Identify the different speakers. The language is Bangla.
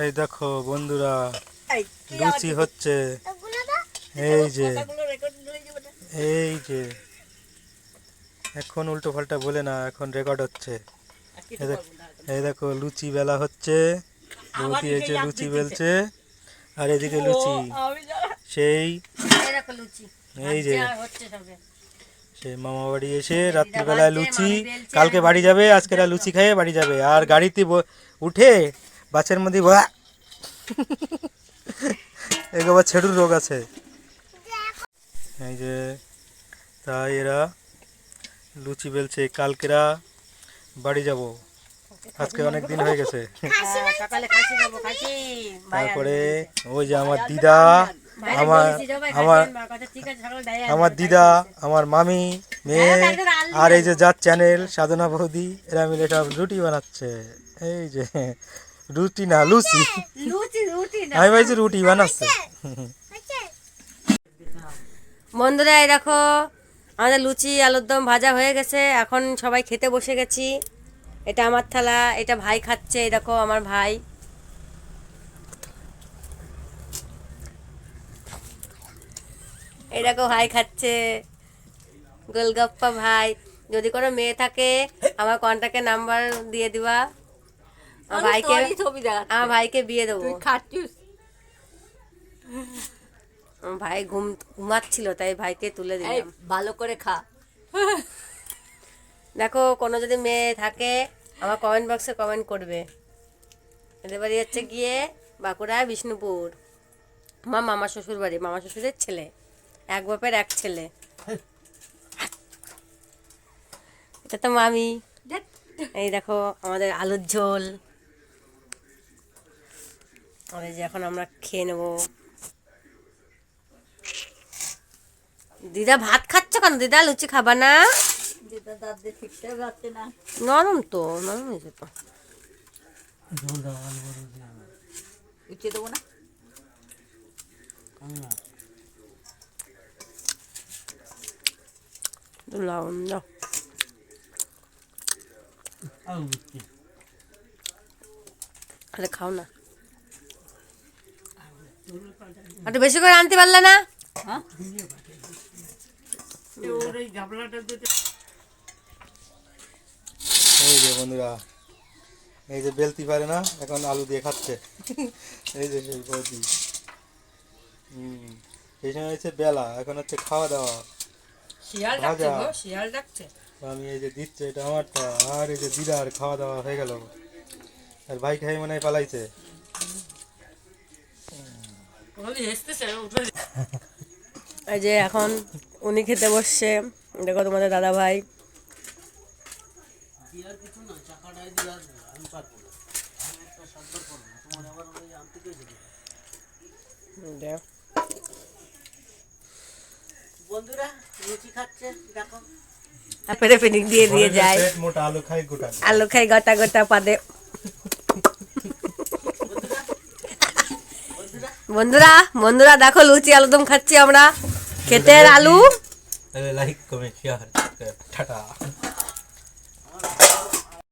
Speaker 1: এই দেখো বন্ধুরা লুচি হচ্ছে। এই যে। এই যে। এখন উল্টো পাল্টা বলে না এখন রেকর্ড হচ্ছে। এই দেখো লুচি বেলা হচ্ছে। বৌদি এই যে লুচি বেলছে। আর এদিকে লুচি। সেই এই যে। সেই মামা বাড়ি এসে রাত্রিবেলায় লুচি। কালকে বাড়ি যাবে আজকে এরা লুচি খেয়ে বাড়ি যাবে। আর গাড়িতে উঠে বাসের মধ্যে বা একবার ছেড়ুর রোগ আছে। এই যে তাই এরা লুচি বেলছে। কালকেরা বাড়ি যাব। আজকে অনেক দিন হয়ে গেছে। তারপরে ওই যে আমার দিদা আমার আমার আমার দিদা আমার মামি মেয়ে আর এই যে যার চ্যানেল সাধনা বৌদি এরা মিলে সব রুটি বানাচ্ছে। এই যে রুটি না লুচি
Speaker 2: লুচি রুটি
Speaker 1: আমি ভাবছি রুটি বানাচ্ছে
Speaker 2: বন্ধুরা এই দেখো আমাদের লুচি আলুর দম ভাজা হয়ে গেছে। এখন সবাই খেতে বসে গেছি। এটা আমার থালা এটা ভাই খাচ্ছে এই দেখো আমার ভাই। এই দেখো ভাই খাচ্ছে। গোলগাপ্পা ভাই যদি কোনো মেয়ে থাকে আমার কন্ট্যাক্টের নাম্বার দিয়ে দিবা। আমার ভাইকে আমার ভাইকে বিয়ে দেবো। আমার ভাই ঘুম ঘুমাচ্ছিল তাই ভাইকে তুলে দিলাম।
Speaker 3: ভালো করে খা।
Speaker 2: দেখো কোনো যদি মেয়ে থাকে আমার কমেন্ট বক্সে কমেন্ট করবে। এদের বাড়ি হচ্ছে গিয়ে বাঁকুড়া বিষ্ণুপুর। আমার মামা শ্বশুর বাড়ি। মামা শ্বশুরের ছেলে এক বাপের এক ছেলে। এটা তো মামি। এই দেখো আমাদের আলুর ঝোল। আর এই যে এখন আমরা খেয়ে নেব। দিদা ভাত খাচ্ছ কেন? দিদা লুচি খাবা না? নরম তো নরম হয়েছে তো।
Speaker 3: উঠিয়ে দেবো না?
Speaker 2: লবণ দাও। আরে খাও না। একটু বেশি করে আনতে পারলে না?
Speaker 3: হ্যাঁ?
Speaker 1: এই যে বন্ধুরা এই যে বেলতি পারে না এখন আলু দিয়ে খাচ্ছে। এই যে সেই বৌদি হুম এই সময় হচ্ছে বেলা এখন হচ্ছে খাওয়া দাওয়া।
Speaker 2: শিয়াল
Speaker 1: ডাকছে গো,
Speaker 2: শিয়াল ডাকছে।
Speaker 1: আমি এই যে দিচ্ছে এটা আমারটা আর এই যে দিদার খাওয়া দাওয়া হয়ে গেল। আর ভাই খাই মনে হয় পালাইছে।
Speaker 2: এই যে এখন উনি খেতে বসছে। দেখো তোমাদের দাদা ভাই। দেখ।
Speaker 3: বন্ধুরা লুচি খাচ্ছে দেখো।
Speaker 2: দিয়ে দিয়ে যায়।
Speaker 1: পেট আলু খাই গোটা
Speaker 2: আলু খাই গোটা গোটা পাদে। বন্ধুরা বন্ধুরা দেখো লুচি আলুদম খাচ্ছি আমরা। খেতে আলু?
Speaker 1: Like comment share tata.